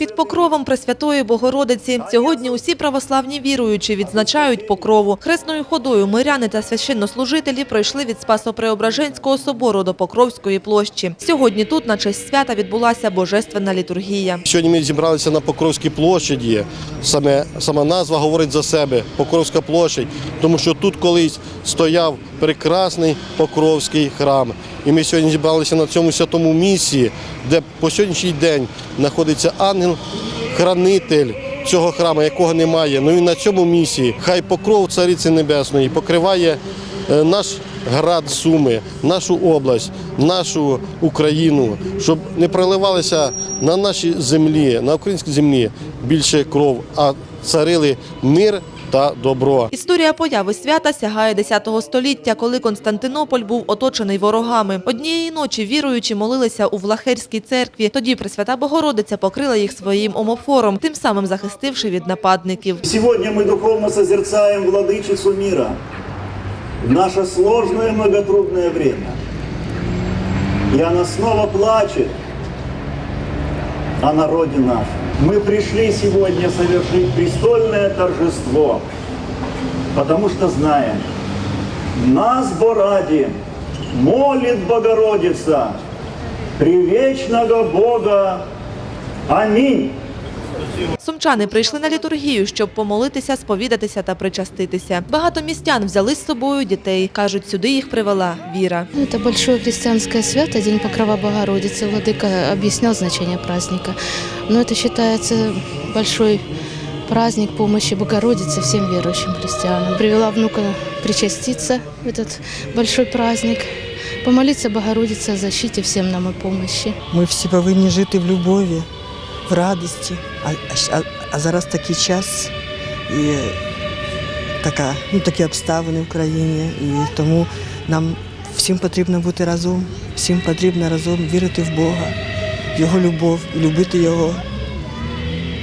Під покровом Пресвятої Богородиці сьогодні усі православні віруючі відзначають покрову. Хресною ходою миряни та священнослужителі пройшли від Спасо-Преображенського собору до Покровської площі. Сьогодні тут на честь свята відбулася божественна літургія. Сьогодні ми зібралися на Покровській площаді. Саме сама назва говорить за себе Покровська площадь, тому що тут колись стояв прекрасний Покровський храм. І ми сьогодні зібралися на цьому святому місці, де по сьогоднішній день знаходиться ангел-хранитель цього храму, якого немає. Ну і на цьому місці хай покров Цариці Небесної покриває е, наш град Суми, нашу область, нашу Україну, щоб не проливалися на нашій землі, на українській землі більше кров, а царили мир та добро. Історія появи свята сягає 10 століття, коли Константинополь був оточений ворогами. Однієї ночі віруючі молилися у Влахерській церкві. Тоді Пресвята Богородиця покрила їх своїм омофором, тим самим захистивши від нападників. Сегодня мы духовно созерцаем владычицу мира в наше сложное многотрудное время. И она снова плачет о народе нашем. Мы пришли сегодня совершить престольное торжество, потому что знаем, нас Боради молит Богородица, привечного Бога. Аминь. Сумчани прийшли на літургію, щоб помолитися, сповідатися та причаститися. Багато містян взяли з собою дітей. кажуть, сюди їх привела віра. Ну, Это большое христианское свято, День Покрова Богородицы. Владыка объяснял значение праздника. Но это считается большой праздник помощи Богородице всем верующим христианам. Привела внука причаститься в этот большой праздник, помолиться Богородице о защите всем нам и помощи. Ми всі повинні жити в любові, радості. А, а, а зараз такий час і така, ну, такі обставини в країні. І тому нам всім потрібно бути разом, всім потрібно разом вірити в Бога, в Його любов, любити Його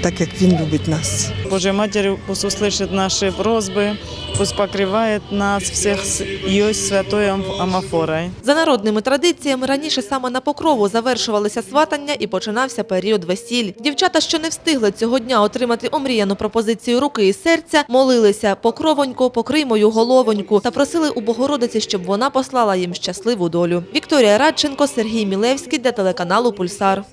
так, як Він любить нас. Божья Матерь пусть услышит наши просьбы, пусть покрывает нас всех с ее святой ам- амафорой. За народними традиціями раніше саме на покрову завершувалися сватання і починався період весіль. Дівчата, що не встигли цього дня отримати омріяну пропозицію руки і серця, молилися покровонько, покрий мою головоньку та просили у Богородиці, щоб вона послала їм щасливу долю. Вікторія Радченко, Сергій Мілевський для телеканалу Пульсар.